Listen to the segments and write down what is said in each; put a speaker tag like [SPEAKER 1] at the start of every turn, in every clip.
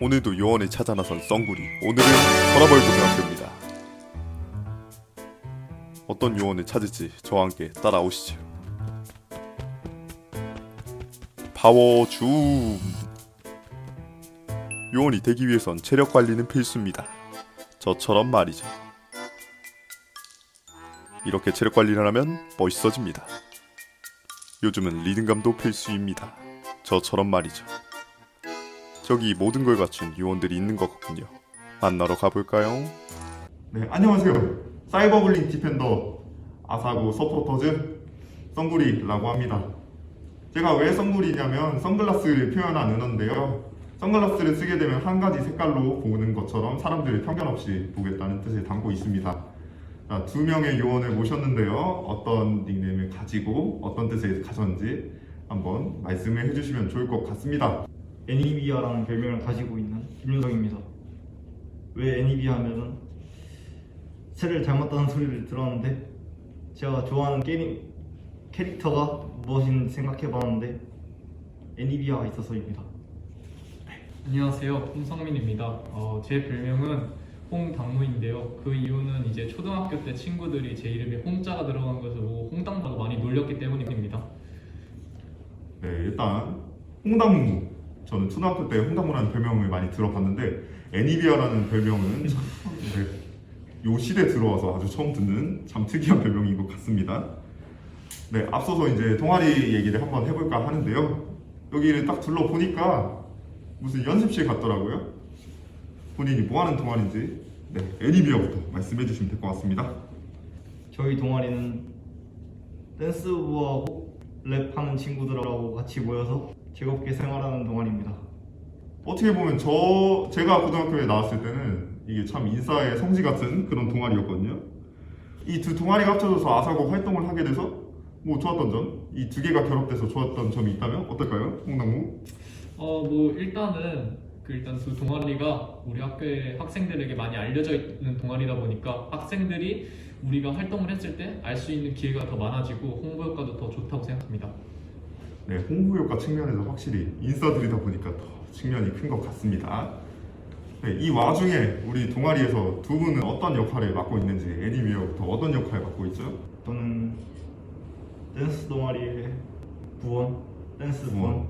[SPEAKER 1] 오늘도 요원을 찾아 나선 썬구리 오늘은 서라벌 고등학교입니다. 어떤 요원을 찾을지 저와 함께 따라오시죠. 파워 줌. 요원이 되기 위해선 체력 관리는 필수입니다. 저처럼 말이죠. 이렇게 체력 관리를 하면 멋있어집니다. 요즘은 리듬감도 필수입니다. 저처럼 말이죠 저기 모든 걸 갖춘 요원들이 있는 것 같군요. 만나러 가볼까요?
[SPEAKER 2] 네, 안녕하세요. 사이버블링 디펜더 아사고 서포터즈 썬구리라고 합니다. 제가 왜 썬구리냐면 선글라스를 표현한 은어인데요. 선글라스를 쓰게 되면 한 가지 색깔로 보는 것처럼 사람들을 편견 없이 보겠다는 뜻을 담고 있습니다. 자, 두 명의 요원을 모셨는데요. 어떤 닉네임을 가지고 어떤 뜻을 가졌는지 한번 말씀을 해주시면 좋을 것 같습니다.
[SPEAKER 3] 애니비아라는 별명을 가지고 있는 김윤석입니다. 왜 애니비아 하면은 새를 잘못 따는 소리를 들었는데 제가 좋아하는 게임 캐릭터가 무엇인지 생각해봤는데 애니비아가 있어서입니다.
[SPEAKER 4] 안녕하세요. 홍성민입니다. 어, 제 별명은 홍당무인데요. 그 이유는 이제 초등학교 때 친구들이 제 이름에 홍자가 들어간 것을 보고 홍당무라고 많이 놀렸기 때문입니다.
[SPEAKER 2] 네, 일단 홍당무. 저는 초등학교 때 홍당무라는 별명을 많이 들어봤는데 애니비아라는 별명은 참, 네, 요 시대 들어와서 아주 처음 듣는 참 특이한 별명인 것 같습니다. 네, 앞서서 이제 동아리 얘기를 한번 해볼까 하는데요. 여기를 딱 둘러보니까 무슨 연습실 같더라고요. 본인이 뭐 하는 동아리인지 네, 애니비아부터 말씀해 주시면 될 것 같습니다.
[SPEAKER 3] 저희 동아리는 댄스부하고 랩하는 친구들하고 같이 모여서 즐겁게 생활하는 동아리입니다.
[SPEAKER 2] 어떻게 보면 저 제가 고등학교에 나왔을 때는 이게 참 인싸의 성지 같은 그런 동아리였거든요. 이 두 동아리가 합쳐져서 아사고 활동을 하게 돼서 뭐 좋았던 점, 이 두 개가 결합돼서 좋았던 점이 있다면 어떨까요, 홍당무?
[SPEAKER 4] 어, 뭐 일단은 그 일단 두 동아리가 우리 학교의 학생들에게 많이 알려져 있는 동아리다 보니까 학생들이 우리가 활동을 했을 때 알 수 있는 기회가 더 많아지고 홍보 효과도 더 좋다고 생각합니다.
[SPEAKER 2] 네, 홍보 효과 측면에서 확실히 인싸들이다 보니까 더 측면이 큰 것 같습니다. 네, 이 와중에 우리 동아리에서 두 분은 어떤 역할을 맡고 있는지 애니비어부터 어떤 역할을 맡고 있죠?
[SPEAKER 3] 저는 댄스 동아리의 부원, 댄스 부원.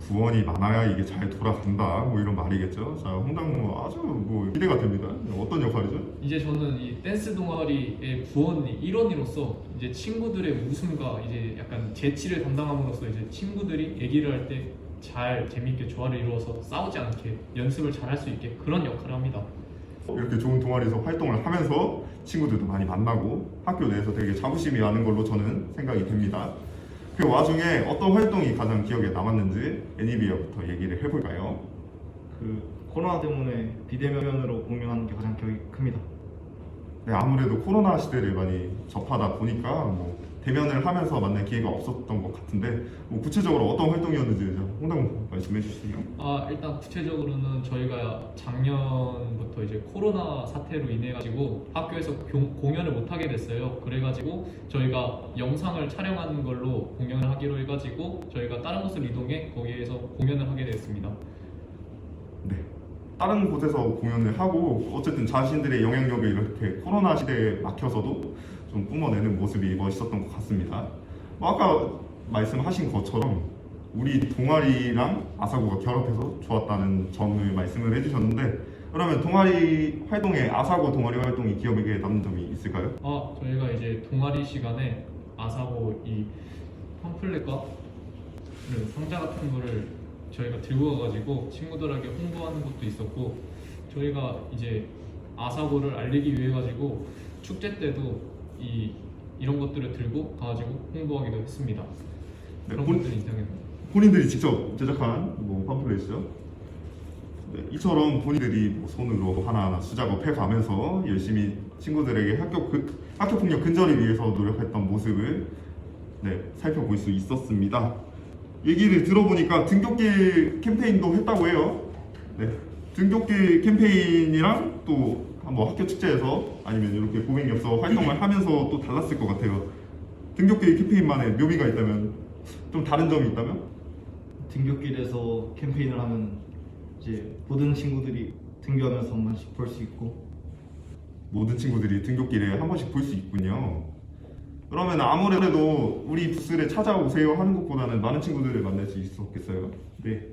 [SPEAKER 2] 부원이 많아야 이게 잘 돌아간다 뭐 이런 말이겠죠. 자, 홍당무 아주 뭐 기대가 됩니다. 어떤 역할이죠?
[SPEAKER 4] 이제 저는 이 댄스 동아리의 부원 일원으로서 이제 친구들의 웃음과 이제 약간 재치를 담당함으로써 이제 친구들이 얘기를 할 때 잘 재미있게 조화를 이루어서 싸우지 않게 연습을 잘 할 수 있게 그런 역할을 합니다.
[SPEAKER 2] 이렇게 좋은 동아리에서 활동을 하면서 친구들도 많이 만나고 학교 내에서 되게 자부심이 많은 걸로 저는 생각이 됩니다. 그 와중에 어떤 활동이 가장 기억에 남았는지 애니비어부터 얘기를 해볼까요?
[SPEAKER 3] 그 코로나 때문에 비대면으로 공연하는 게 가장 기억이 큽니다.
[SPEAKER 2] 네, 아무래도 코로나 시대를 많이 접하다 보니까 뭐 대면을 하면서 만날 기회가 없었던 것 같은데 뭐 구체적으로 어떤 활동이었는지 좀 홍당 말씀해 주시죠.
[SPEAKER 4] 아 일단 구체적으로는 저희가 작년부터 이제 코로나 사태로 인해 가지고 학교에서 교- 공연을 못 하게 됐어요. 그래가지고 저희가 영상을 촬영하는 걸로 공연을 하기로 해가지고 저희가 다른 곳을 이동해 거기에서 공연을 하게 됐습니다.
[SPEAKER 2] 네. 다른 곳에서 공연을 하고 어쨌든 자신들의 영향력을 이렇게 코로나 시대에 막혀서도 좀 뿜어내는 모습이 멋있었던 것 같습니다. 뭐 아까 말씀하신 것처럼 우리 동아리랑 아사고가 결합해서 좋았다는 점을 말씀을 해주셨는데 그러면 동아리 활동에 아사고 동아리 활동이 기억에 남는 점이 있을까요?
[SPEAKER 4] 아 저희가 이제 동아리 시간에 아사고 이 팜플렛과 그 상자 같은 거를 저희가 들고 가가지고 친구들에게 홍보하는 것도 있었고 저희가 이제 아사고를 알리기 위해 가지고 축제 때도 이 이런 것들을 들고 가가지고 홍보하기도 했습니다.
[SPEAKER 2] 네,
[SPEAKER 4] 그런
[SPEAKER 2] 본-
[SPEAKER 4] 것들이 인상에
[SPEAKER 2] 본인들이 직접 제작한 뭐 팜플렛이죠. 네, 이처럼 본인들이 뭐 손으로 하나하나 수작업해 가면서 열심히 친구들에게 학교 그, 학교 폭력 근절을 위해서 노력했던 모습을 네, 살펴볼 수 있었습니다. 얘기를 들어보니까 등굣길 캠페인도 했다고 해요. 네, 등굣길 캠페인이랑 또 뭐 학교 축제에서 아니면 이렇게 고객역서 활동을 하면서 또 달랐을 것 같아요. 등굣길 캠페인만의 묘미가 있다면 좀 다른 점이 있다면?
[SPEAKER 3] 등굣길에서 캠페인을 하면 이제 모든 친구들이 등교하면서 한 번씩 볼 수 있고
[SPEAKER 2] 모든 친구들이 등교길에 한 번씩 볼 수 있군요. 그러면 아무래도 우리 부스를 찾아오세요 하는 것보다는 많은 친구들을 만날 수 있었겠어요.
[SPEAKER 3] 네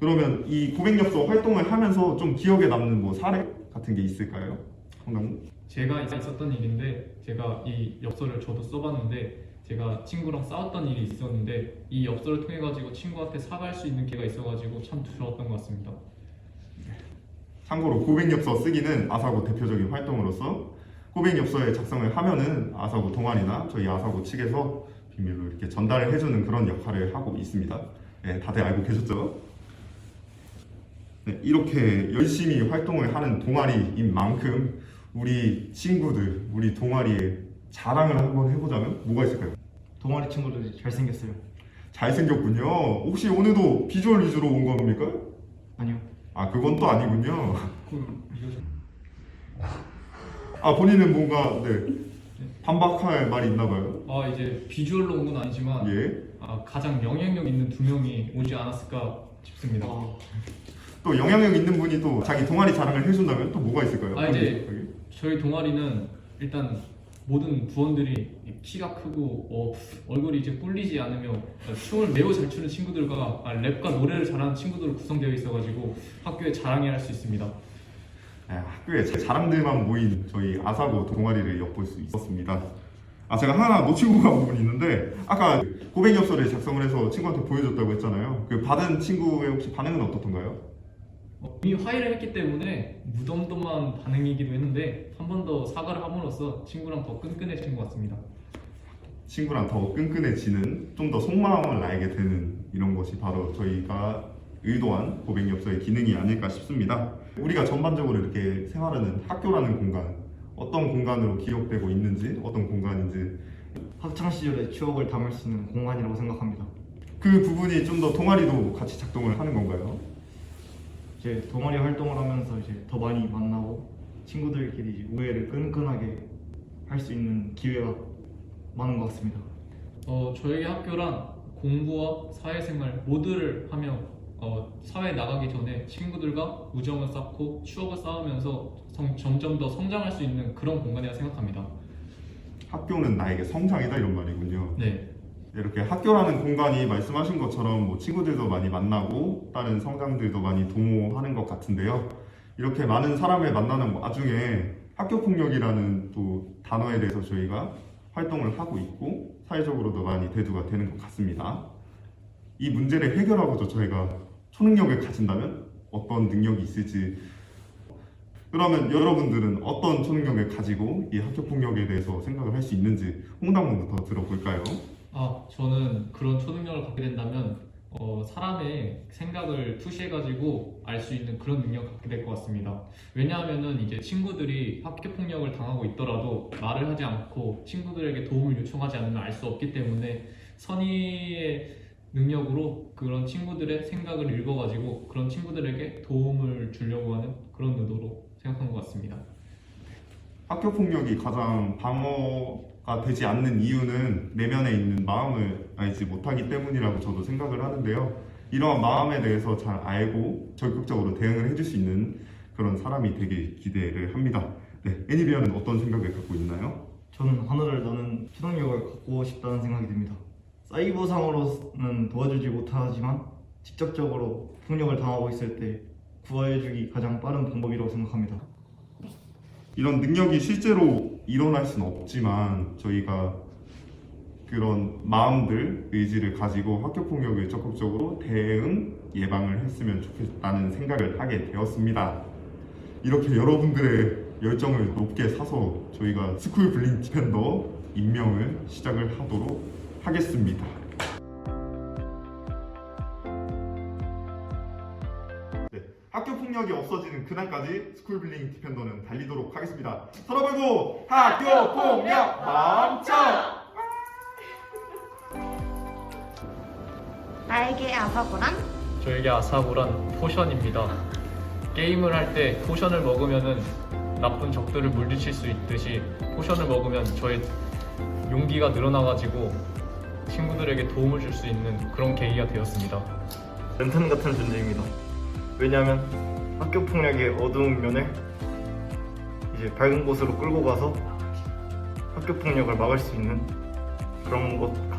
[SPEAKER 2] 그러면 이 고백엽서 활동을 하면서 좀 기억에 남는 뭐 사례 같은 게 있을까요? 황당무?
[SPEAKER 4] 제가 있었던 일인데 제가 이 엽서를 저도 써봤는데 제가 친구랑 싸웠던 일이 있었는데 이 엽서를 통해 가지고 친구한테 사과할 수 있는 기회가 있어가지고 참 좋았던 것 같습니다.
[SPEAKER 2] 참고로 고백엽서 쓰기는 아사고 대표적인 활동으로서 고백엽서에 작성을 하면은 아사고 동아리나 저희 아사고 측에서 비밀로 이렇게 전달을 해주는 그런 역할을 하고 있습니다. 네, 다들 알고 계셨죠? 네, 이렇게 열심히 활동을 하는 동아리인 만큼 우리 친구들, 우리 동아리의 자랑을 한번 해보자면 뭐가 있을까요?
[SPEAKER 3] 동아리 친구들이 잘생겼어요
[SPEAKER 2] 잘생겼군요. 혹시 오늘도 비주얼 위주로 온 겁니까?
[SPEAKER 3] 아니요
[SPEAKER 2] 아, 그건 또 아니군요.
[SPEAKER 4] 그럼 이거 좀-
[SPEAKER 2] 아, 본인은 뭔가, 네. 반박할 말이 있나 봐요.
[SPEAKER 4] 아 이제 비주얼로 온 건 아니지만
[SPEAKER 2] 예.
[SPEAKER 4] 아, 가장 영향력 있는 두 명이 오지 않았을까 싶습니다.
[SPEAKER 3] 아,
[SPEAKER 2] 또 영향력 있는 분이 또 자기 동아리 자랑을 해준다면 또 뭐가 있을까요?
[SPEAKER 4] 아, 이제 저희 동아리는 일단 모든 부원들이 키가 크고 어, 얼굴이 이제 꿀리지 않으며 춤을 매우 잘 추는 친구들과 아, 랩과 노래를 잘하는 친구들로 구성되어 있어가지고 학교에 자랑해야 할수 있습니다.
[SPEAKER 2] 아, 학교에 제 자랑들만 모인 저희 아사고 동아리를 엿볼 수 있었습니다. 아 제가 하나 놓치고 간 부분이 있는데 아까 고백 엽서를 작성을 해서 친구한테 보여줬다고 했잖아요. 그 받은 친구의 혹시 반응은 어떻던가요?
[SPEAKER 4] 어, 이미 화해를 했기 때문에 무덤덤한 반응이기도 했는데 한 번 더 사과를 함으로써 친구랑 더 끈끈해진 것 같습니다.
[SPEAKER 2] 친구랑 더 끈끈해지는 좀 더 속마음을 알게 되는 이런 것이 바로 저희가 의도한 고백 엽서의 기능이 아닐까 싶습니다. 우리가 전반적으로 이렇게 생활하는 학교라는 공간 어떤 공간으로 기억되고 있는지 어떤 공간인지
[SPEAKER 3] 학창 시절의 추억을 담을 수 있는 공간이라고 생각합니다
[SPEAKER 2] 그 부분이 좀 더 동아리도 같이 작동을 하는 건가요?
[SPEAKER 3] 이제 동아리 활동을 하면서 이제 더 많이 만나고 친구들끼리 이제 우애를 끈끈하게 할 수 있는 기회가 많은 것 같습니다.
[SPEAKER 4] 어, 저희 학교란 공부와 사회생활 모두를 하며 어, 사회에 나가기 전에 친구들과 우정을 쌓고 추억을 쌓으면서 성- 점점 더 성장할 수 있는 그런 공간이라 생각합니다.
[SPEAKER 2] 학교는 나에게 성장이다 이런 말이군요.
[SPEAKER 4] 네,
[SPEAKER 2] 이렇게 학교라는 공간이 말씀하신 것처럼 뭐 친구들도 많이 만나고 다른 성장들도 많이 도모하는 것 같은데요. 이렇게 많은 사람을 만나는 와중에 학교 폭력이라는 또 단어에 대해서 저희가 활동을 하고 있고 사회적으로도 많이 대두가 되는 것 같습니다. 이 문제를 해결하고도 저희가 초능력을 가진다면 어떤 능력이 있을지 그러면 여러분들은 어떤 초능력을 가지고 이 학교 폭력에 대해서 생각을 할 수 있는지 홍당무부터 들어볼까요?
[SPEAKER 4] 아 저는 그런 초능력을 갖게 된다면 어, 사람의 생각을 투시해가지고 알 수 있는 그런 능력을 갖게 될 것 같습니다. 왜냐하면은 이제 친구들이 학교 폭력을 당하고 있더라도 말을 하지 않고 친구들에게 도움을 요청하지 않으면 알 수 없기 때문에 선의의 능력으로 그런 친구들의 생각을 읽어가지고 그런 친구들에게 도움을 주려고 하는 그런 의도로 생각한 것 같습니다.
[SPEAKER 2] 학교 폭력이 가장 방어가 되지 않는 이유는 내면에 있는 마음을 알지 못하기 때문이라고 저도 생각을 하는데요. 이러한 마음에 대해서 잘 알고 적극적으로 대응을 해줄 수 있는 그런 사람이 되게 기대를 합니다. 네, 애니비아는 어떤 생각을 갖고 있나요?
[SPEAKER 3] 저는 하늘을 나는 초능력을 갖고 싶다는 생각이 듭니다. 사이버상으로는 도와주지 못하지만 직접적으로 폭력을 당하고 있을 때 구해주기 가장 빠른 방법이라고 생각합니다.
[SPEAKER 2] 이런 능력이 실제로 일어날 수는 없지만 저희가 그런 마음들, 의지를 가지고 학교 폭력을 적극적으로 대응, 예방을 했으면 좋겠다는 생각을 하게 되었습니다. 이렇게 여러분들의 열정을 높게 사서 저희가 스쿨 블링 디펜더 임명을 시작을 하도록 하겠습니다. 네, 학교 폭력이 없어지는 그날까지 스쿨 블링 디펜더는 달리도록 하겠습니다. 서로불고 학교 폭력 멈춰!
[SPEAKER 5] 나에게 아사고란
[SPEAKER 4] 저에게 아사고란 포션입니다. 게임을 할 때 포션을 먹으면은 나쁜 적들을 물리칠 수 있듯이 포션을 먹으면 저의 용기가 늘어나가지고 친구들에게 도움을 줄 수 있는 그런 계기가 되었습니다.
[SPEAKER 3] 랜턴 같은 존재입니다. 왜냐하면 학교 폭력의 어두운 면을 이제 밝은 곳으로 끌고 가서 학교 폭력을 막을 수 있는 그런 것 같습니다.